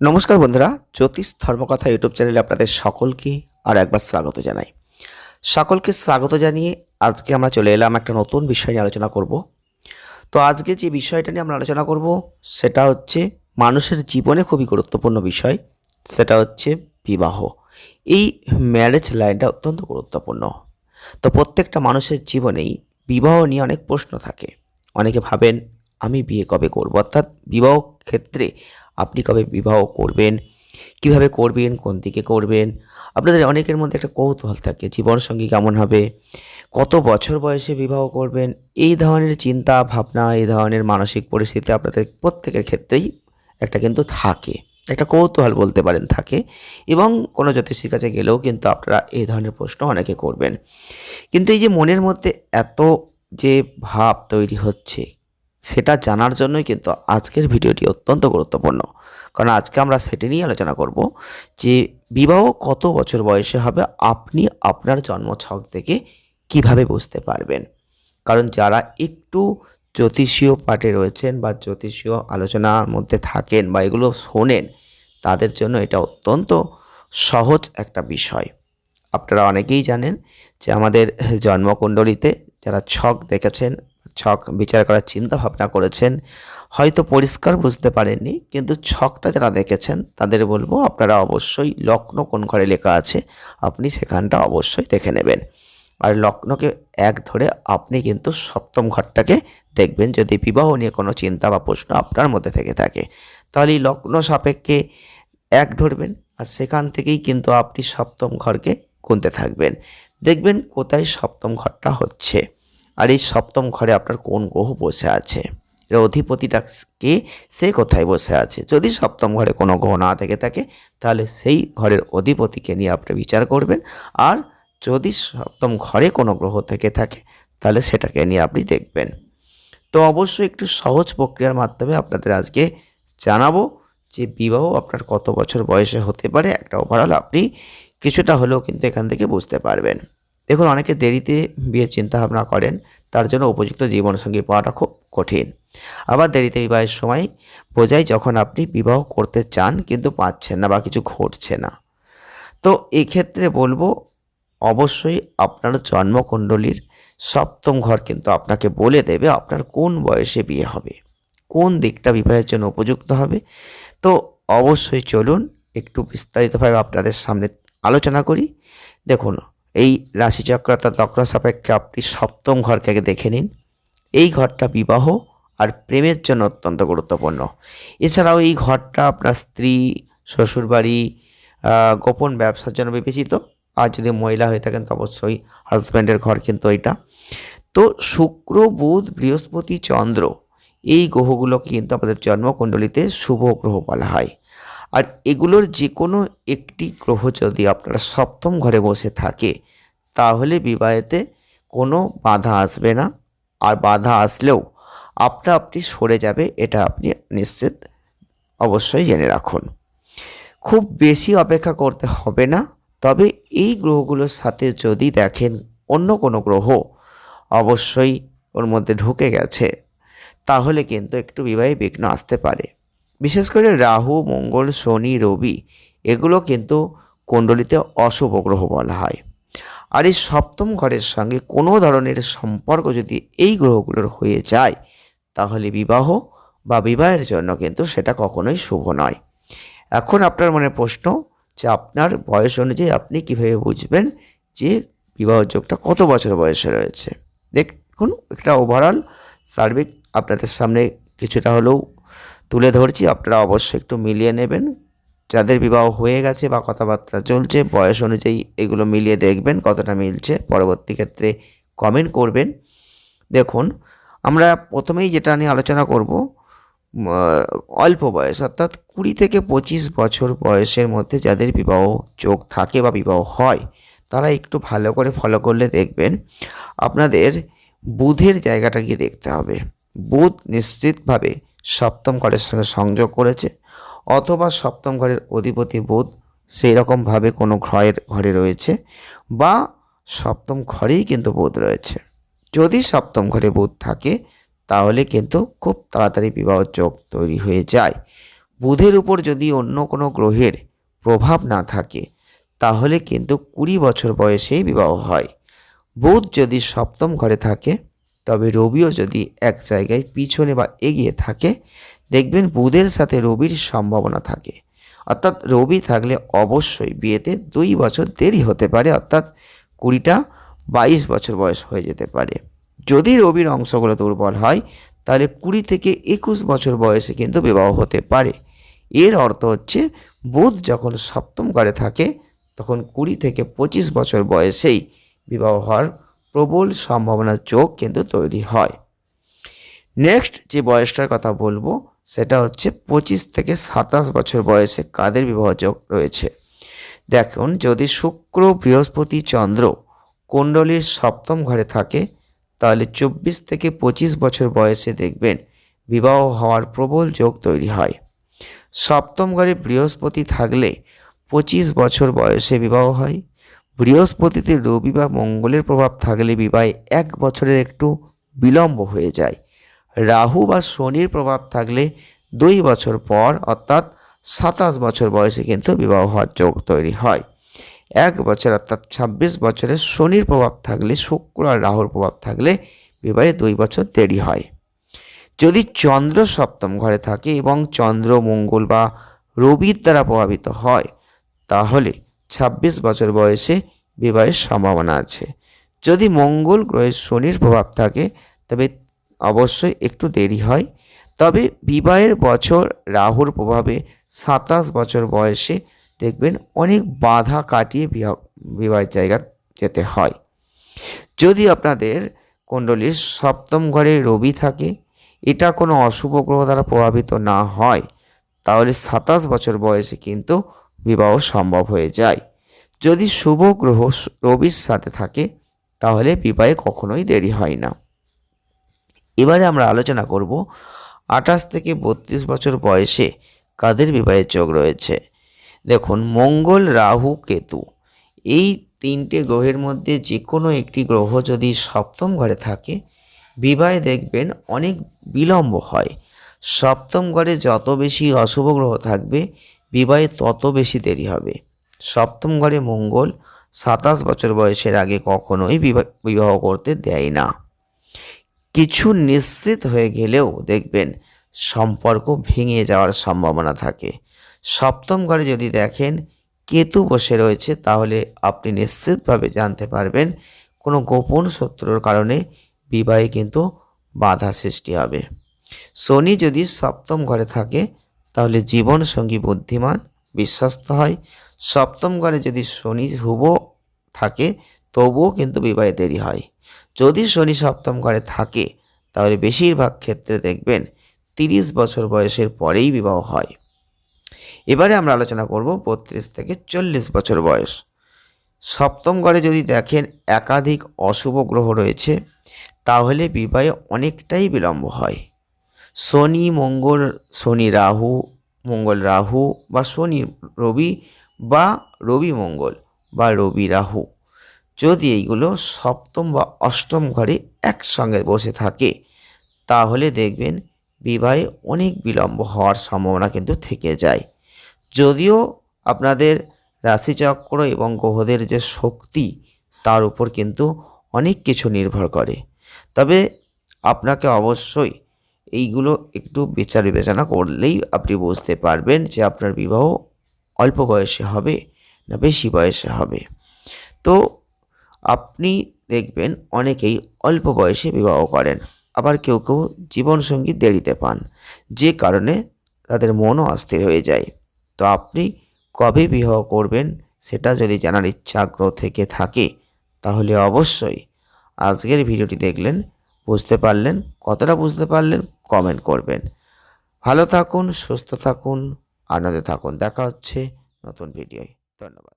নমস্কার বন্ধুরা, জ্যোতিষ ধর্মকথা ইউটিউব চ্যানেলে আপনাদের সকলকে আর একবার স্বাগত জানাই। সকলকে স্বাগত জানিয়ে আজকে আমরা চলে এলাম একটা নতুন বিষয় নিয়ে আলোচনা করব। তো আজকে যে বিষয়টা নিয়ে আমরা আলোচনা করব, সেটা হচ্ছে মানুষের জীবনে খুবই গুরুত্বপূর্ণ বিষয়, সেটা হচ্ছে বিবাহ। এই ম্যারেজ লাইনটা অত্যন্ত গুরুত্বপূর্ণ। তো প্রত্যেকটা মানুষের জীবনেই বিবাহ নিয়ে অনেক প্রশ্ন থাকে। অনেকে ভাবেন, আমি বিয়ে কবে করব? অর্থাৎ বিবাহ ক্ষেত্রে আপনি কবে বিবাহ করবেন, কীভাবে করবেন, কোন দিকে করবেন? আপনাদের অনেকের মধ্যে একটা কৌতূহল থাকে, জীবনসঙ্গী কেমন হবে, কত বছর বয়সে বিবাহ করবেন, এই ধরনের চিন্তা, ভাবনা, এই ধরনের মানসিক পরিস্থিতি আপনাদের প্রত্যেকের ক্ষেত্রেই একটা কিন্তু থাকে, একটা কৌতূহল বলতে পারেন থাকে এবং কোনো জ্যোতিষীর কাছে গেলেও কিন্তু আপনারা এই ধরনের প্রশ্ন অনেকে করবেন। কিন্তু এই যে মনের মধ্যে এত যে ভাব তৈরি হচ্ছে সেটা জানার জন্যই কিন্তু আজকের ভিডিওটি অত্যন্ত গুরুত্বপূর্ণ। কারণ আজকে আমরা সেটি নিয়ে আলোচনা করব যে বিবাহ কত বছর বয়সে হবে, আপনি আপনার জন্মছক থেকে কীভাবে বুঝতে পারবেন। কারণ যারা একটু জ্যোতিষীয় পাঠে রয়েছেন বা জ্যোতিষীয় আলোচনার মধ্যে থাকেন বা এগুলো শোনেন, তাদের জন্য এটা অত্যন্ত সহজ একটা বিষয়। আপনারা অনেকেই জানেন যে আমাদের জন্মকুণ্ডলিতে যারা ছক দেখেছেন ছক বিচার করার চিন্তা ভাবনা করেছেন। হয়তো পরিষ্কার বুঝতে পারেননি, কিন্তু ছকটা যারা দেখেছেন, তাদের বলব আপনারা অবশ্যই লগ্ন কোন ঘরে লেখা আছে, আপনি সেখানটা অবশ্যই দেখে নেবেন। আর লগ্নকে এক ধরে আপনি কিন্তু সপ্তম ঘরটাকে দেখবেন যদি বিবাহ নিয়ে কোনো চিন্তা বা প্রশ্ন আপনার মধ্যে থেকে থাকে। তাহলে এই লগ্ন সাপেক্ষে এক ধরবেন আর সেখান থেকেই কিন্তু আপনি সপ্তম ঘরকে গুনতে থাকবেন। দেখবেন কোথায় সপ্তম ঘরটা হচ্ছে। আর এই সপ্তম ঘরে আপনার কোন গ্রহ বসে আছে? এর অধিপতিটা কে? সে কোথায় বসে আছে? যদি সপ্তম ঘরে কোনো গ্রহ না থেকে থাকে, তাহলে সেই ঘরের অধিপতিকে নিয়ে আপনি বিচার করবেন। আর যদি সপ্তম ঘরে কোনো গ্রহ থেকে থাকে, তাহলে সেটাকে নিয়ে আপনি দেখবেন। তো অবশ্যই একটু সহজ প্রক্রিয়ার মাধ্যমে আপনাদের আজকে জানাব যে বিবাহ আপনার কত বছর বয়সে হতে পারে? একটা ওভারঅল আপনি কিছুটা হলেও কিন্তু এখান থেকে বুঝতে পারবেন। দেখুন, অনেকে দেরিতে বিয়ের চিন্তা ভাবনা করেন, তার জন্য উপযুক্ত জীবনসঙ্গী পাওয়াটা খুব কঠিন। আবার দেরিতে বিবাহের সময় বোঝায় যখন আপনি বিবাহ করতে চান, কিন্তু পাচ্ছেন না বা কিছু ঘটছে না। তো এক্ষেত্রে বলব, অবশ্যই আপনার জন্মকুণ্ডলীর সপ্তম ঘর কিন্তু আপনাকে বলে দেবে আপনার কোন বয়সে বিয়ে হবে, কোন দিকটা বিবাহের জন্য উপযুক্ত হবে। তো অবশ্যই চলুন, একটু বিস্তারিতভাবে আপনাদের সামনে আলোচনা করি। দেখুন এই রাশিচক্র অর্থাৎ লক্র সাপেক্ষে আপনি সপ্তম ঘরকে দেখে নিন। এই ঘরটা বিবাহ আর প্রেমের জন্য অত্যন্ত গুরুত্বপূর্ণ। এছাড়াও এই ঘরটা আপনার স্ত্রী, শ্বশুরবাড়ি গোপন ব্যবসার জন্য বিবেচিত। আর যদি মহিলা হয়ে থাকেন তো অবশ্যই হাজব্যান্ডের ঘর কিন্তু এটা তো শুক্র, বুধ, বৃহস্পতি, চন্দ্র এই গ্রহগুলোকে কিন্তু আমাদের জন্মকুণ্ডলিতে শুভ গ্রহ বলা হয়। আর এগুলোর যে কোনো একটি গ্রহ যদি আপনারা সপ্তম ঘরে বসে থাকে, তাহলে বিবাহেতে কোনো বাধা আসবে না। আর বাধা আসলেও আপনা আপনি সরে যাবে, এটা আপনি নিশ্চিত অবশ্যই জেনে রাখুন। খুব বেশি অপেক্ষা করতে হবে না, তবে এই গ্রহগুলোর সাথে যদি দেখেন অন্য কোনো গ্রহ অবশ্যই ওর মধ্যে ঢুকে গেছে, তাহলে কিন্তু একটু বিবাহে বিঘ্ন আসতে পারে। বিশেষ করে রাহু, মঙ্গল, শনি, রবি, এগুলো কিন্তু কুণ্ডলিতে অশুভ গ্রহ বলা হয়। আর এই সপ্তম ঘরের সঙ্গে কোনো ধরনের সম্পর্ক যদি এই গ্রহগুলোর হয়ে যায়, তাহলে বিবাহ বা বিবাহের জন্য কিন্তু সেটা কখনোই শুভ নয়। এখন আপনার মনে প্রশ্ন যে আপনার বয়স অনুযায়ী আপনি কীভাবে বুঝবেন যে বিবাহ যোগটা কত বছর বয়সে রয়েছে? দেখুন, একটা ওভারঅল সার্বিক আপনাদের সামনে কিছুটা হলেও তুলে ধরছি, আপনারা অবশ্যই একটু মিলিয়ে নেবেন। যাদের বিবাহ হয়ে গেছে বা কথাবার্তা চলছে, বয়স অনুযায়ী এগুলো মিলিয়ে দেখবেন, কতটা মিলছে। পরবর্তী ক্ষেত্রে কমেন্ট করবেন। দেখুন, আমরা প্রথমেই যেটা নিয়ে আলোচনা করব অল্প বয়স, অর্থাৎ কুড়ি থেকে পঁচিশ বছর বয়সের মধ্যে যাদের বিবাহ যোগ থাকে বা বিবাহ হয়, তারা একটু ভালো করে ফলো করলে দেখবেন, আপনাদের বুধের জায়গাটা গিয়ে দেখতে হবে। বুধ নিশ্চিতভাবে সপ্তম ঘরের সঙ্গে সংযোগ করেছে অথবা সপ্তম ঘরের অধিপতি বুধ সেই রকমভাবে কোনো ঘরের ঘরে রয়েছে বা সপ্তম ঘরেই কিন্তু বুধ রয়েছে। যদি সপ্তম ঘরে বুধ থাকে, তাহলে কিন্তু খুব তাড়াতাড়ি বিবাহ যোগ তৈরি হয়ে যায়। বুধের উপর যদি অন্য কোনো গ্রহের প্রভাব না থাকে, তাহলে কিন্তু কুড়ি বছর বয়সেই বিবাহ হয়। বুধ যদি সপ্তম ঘরে থাকে তবে রবিও যদি এক জায়গায় পিছনে বা এগিয়ে থাকে, দেখবেন বুধের সাথে রবির সম্ভাবনা থাকে। অর্থাৎ রবি থাকলে অবশ্যই বিয়েতে দুই বছর দেরি হতে পারে, অর্থাৎ কুড়িটা বাইশ বছর বয়স হয়ে যেতে পারে। যদি রবির অংশগুলো দুর্বল হয়, তাহলে কুড়ি থেকে একুশ বছর বয়সে কিন্তু বিবাহ হতে পারে। এর অর্থ হচ্ছে, বুধ যখন সপ্তম ঘরে থাকে, তখন কুড়ি থেকে পঁচিশ বছর বয়সেই বিবাহ হওয়ার প্রবল সম্ভাবনার যোগ কিন্তু তৈরি হয়। নেক্সট যে বয়সটার কথা বলব, সেটা হচ্ছে পঁচিশ থেকে সাতাশ বছর বয়সে কাদের বিবাহ যোগ রয়েছে? দেখুন, যদি শুক্র, বৃহস্পতি, চন্দ্র কুণ্ডলীর সপ্তম ঘরে থাকে, তাহলে চব্বিশ থেকে পঁচিশ বছর বয়সে দেখবেন বিবাহ হওয়ার প্রবল যোগ তৈরি হয়। সপ্তম ঘরে বৃহস্পতি থাকলে পঁচিশ বছর বয়সে বিবাহ হয়। বৃহস্পতিতে রবি বা মঙ্গলের প্রভাব থাকলে বিবাহে এক বছরের একটু বিলম্ব হয়ে যায়। রাহু বা শনির প্রভাব থাকলে দুই বছর পর অর্থাৎ সাতাশ বছর বয়সে কিন্তু বিবাহ হওয়ার যোগ তৈরি হয়। এক বছর অর্থাৎ ছাব্বিশ বছরে শনির প্রভাব থাকলে শুক্র আর রাহুর প্রভাব থাকলে বিবাহে দুই বছর দেরি হয়। যদি চন্দ্র সপ্তম ঘরে থাকে এবং চন্দ্র মঙ্গল বা রবির দ্বারা প্রভাবিত হয়, তাহলে ছাব্বিশ বছর বয়সে বিবাহের সম্ভাবনা আছে। যদি মঙ্গল গ্রহের শনির প্রভাব থাকে, তবে অবশ্যই একটু দেরি হয়। তবে বিবাহের বছর রাহুর প্রভাবে সাতাশ বছর বয়সে দেখবেন অনেক বাধা কাটিয়ে বিবাহ বিবাহের জায়গা যেতে হয়। যদি আপনাদের কুণ্ডলীর সপ্তম ঘরে রবি থাকে, এটা কোনো অশুভ গ্রহ দ্বারা প্রভাবিত না হয়, তাহলে সাতাশ বছর বয়সে কিন্তু বিবাহ সম্ভব হয়ে যায়। যদি শুভ গ্রহ রবির সাথে থাকে, তাহলে বিবাহে কখনোই দেরি হয় না। এবারে আমরা আলোচনা করব আঠাশ থেকে বত্রিশ বছর বয়সে কাদের বিবাহের যোগ রয়েছে। দেখুন, মঙ্গল, রাহু, কেতু। এই তিনটে গ্রহের মধ্যে যে কোনো একটি গ্রহ যদি সপ্তম ঘরে থাকে, বিবাহে দেখবেন অনেক বিলম্ব হয়। সপ্তম ঘরে যত বেশি অশুভ গ্রহ থাকবে বিবাহে তত বেশি দেরি হবে। সপ্তম ঘরে মঙ্গল, সাতাশ বছর বয়সের আগে কখনোই বিবাহ করতে দেয় না। কিছু নিশ্চিত হয়ে গেলেও দেখবেন সম্পর্ক ভেঙে যাওয়ার সম্ভাবনা থাকে। সপ্তম ঘরে যদি দেখেন কেতু বসে রয়েছে, তাহলে আপনি নিশ্চিতভাবে জানতে পারবেন কোনো গোপন শত্রুর কারণে বিবাহে কিন্তু বাধা সৃষ্টি হবে। শনি যদি সপ্তম ঘরে থাকে তাহলে জীবন সঙ্গী বুদ্ধিমান, বিশ্বস্ত হয়। সপ্তম ঘরে যদি শনি শুভ থাকে, তবুও কিন্তু বিবাহে দেরি হয়। যদি শনি সপ্তম ঘরে থাকে, তাহলে বেশিরভাগ ক্ষেত্রে দেখবেন তিরিশ বছর বয়সের পরেই বিবাহ হয়। এবারে আমরা আলোচনা করব বত্রিশ থেকে চল্লিশ বছর বয়স। সপ্তম ঘরে যদি দেখেন একাধিক অশুভ গ্রহ রয়েছে, তাহলে বিবাহে অনেকটাই বিলম্ব হয়। শনি, মঙ্গল, শনি রাহু, মঙ্গল রাহু বা শনি রবি বা রবি মঙ্গল বা রবি রাহু। যদি এইগুলো সপ্তম বা অষ্টম ঘরে একসঙ্গে বসে থাকে, তাহলে দেখবেন বিবাহে অনেক বিলম্ব হওয়ার সম্ভাবনা কিন্তু থেকে যায়। যদিও আপনাদের রাশিচক্র এবং গ্রহদের যে শক্তি, তার উপর কিন্তু অনেক কিছু নির্ভর করে। তবে আপনাকে অবশ্যই এইগুলো একটু বিচার বিবেচনা করলেই আপনি বুঝতে পারবেন যে আপনার বিবাহ অল্প বয়সে হবে না বেশি বয়সে হবে। তো আপনি দেখবেন অনেকেই অল্প বয়সে বিবাহ করেন, আবার কেউ কেউ জীবনসঙ্গী দেরিতে পান, যে কারণে তাদের মনও অস্থির হয়ে যায়। তো আপনি কবে বিবাহ করবেন সেটা যদি জানার ইচ্ছা আগ্রহ থেকে থাকে, তাহলে অবশ্যই আজকের ভিডিওটি দেখলেন বুঝতে পারলেন, কতটা বুঝতে পারলেন কমেন্ট করবেন। ভালো থাকুন, সুস্থ থাকুন, আনন্দে থাকুন। দেখা হচ্ছে নতুন ভিডিওয় ধন্যবাদ।